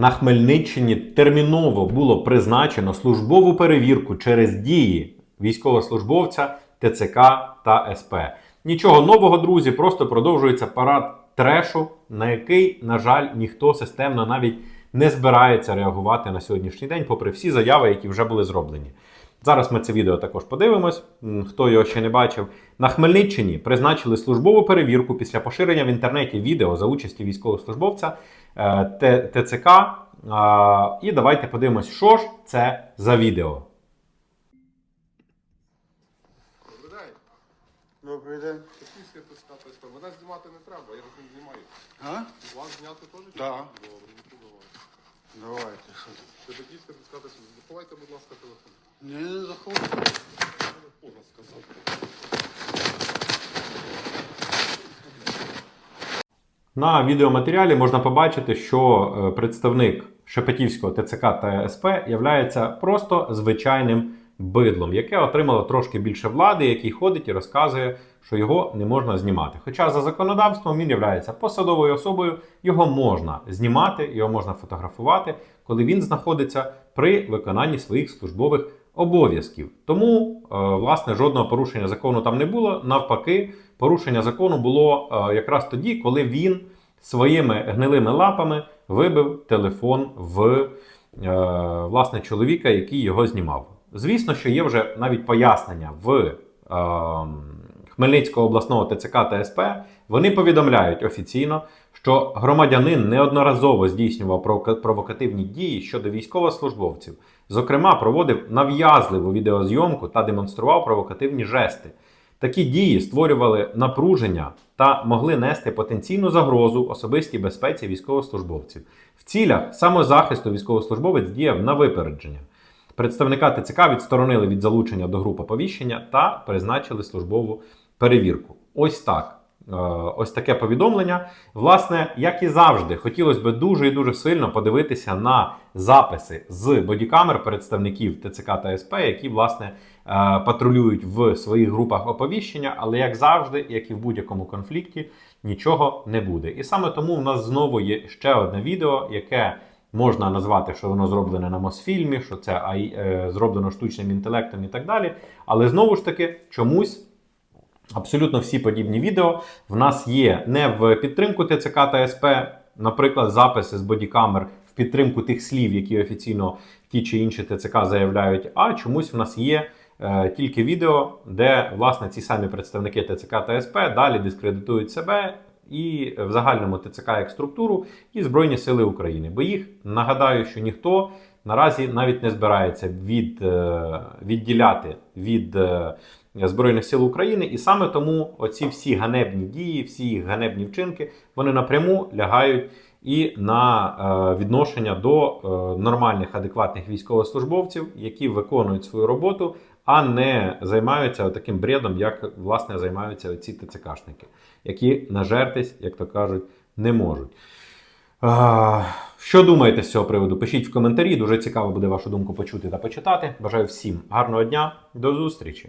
На Хмельниччині терміново було призначено службову перевірку через дії військовослужбовця ТЦК та СП. Нічого нового, друзі, просто продовжується парад трешу, на який, на жаль, ніхто системно навіть не збирається реагувати на сьогоднішній день, попри всі заяви, які вже були зроблені. Зараз ми це відео також подивимось. Хто його ще не бачив. На Хмельниччині призначили службову перевірку після поширення в інтернеті відео за участі військовослужбовця е, ТЦК. І давайте подивимось, що ж це за відео. Добрий день. Добрий день. Мене знімати не треба, я вас не знімаю. А? Вас зняти теж? Да. Добре, не. Давайте, що? Це такий сертифікат СП. Заховайте, будь ласка, телефон. Не, не заходьте. Я поздно сказав. На відеоматеріалі можна побачити, що е, представник Шепетівського ТЦК та СП являється просто звичайним бидлом, яке отримало трошки більше влади, який ходить і розказує, що його не можна знімати. Хоча за законодавством він є посадовою особою, його можна знімати, його можна фотографувати, коли він знаходиться при виконанні своїх службових обов'язків. Тому, е, власне, жодного порушення закону там не було. Навпаки, порушення закону було е, якраз тоді, коли він своїми гнилими лапами вибив телефон в е, власне чоловіка, який його знімав. Звісно, що є вже навіть пояснення в е, Хмельницького обласного ТЦК та СП. Вони повідомляють офіційно, що громадянин неодноразово здійснював провокативні дії щодо військовослужбовців. Зокрема, проводив нав'язливу відеозйомку та демонстрував провокативні жести. Такі дії створювали напруження та могли нести потенційну загрозу особистій безпеці військовослужбовців. В цілях самозахисту військовослужбовець діяв на випередження. Представника ТЦК відсторонили від залучення до груп оповіщення та призначили службову перевірку. Ось так. Е, Ось таке повідомлення. Власне, як і завжди, хотілося б дуже і дуже сильно подивитися на записи з бодікамер представників ТЦК та СП, які власне е, патрулюють в своїх групах оповіщення. Але як завжди, як і в будь-якому конфлікті, нічого не буде. І саме тому в нас знову є ще одне відео, яке можна назвати, що воно зроблене на Мосфільмі, що це е, зроблено штучним інтелектом і так далі. Але знову ж таки, чомусь абсолютно всі подібні відео в нас є не в підтримку ТЦК та СП, наприклад, записи з бодікамер в підтримку тих слів, які офіційно ті чи інші ТЦК заявляють, а чомусь в нас є. е, Тільки відео, де власне ці самі представники ТЦК та СП далі дискредитують себе і в загальному ТЦК як структуру і Збройні Сили України. Бо їх нагадаю, що ніхто наразі навіть не збирається від, е, відділяти від е, Збройних сил України, і саме тому оці всі ганебні дії, всі їх ганебні вчинки, вони напряму лягають і на е, відношення до нормальних, адекватних військовослужбовців, які виконують свою роботу, а не займаються таким бредом, як власне займаються ці ТЦКшники, які нажертись, як то кажуть, не можуть. Що думаєте з цього приводу? Пишіть в коментарі. Дуже цікаво буде вашу думку почути та почитати. Бажаю всім гарного дня. До зустрічі!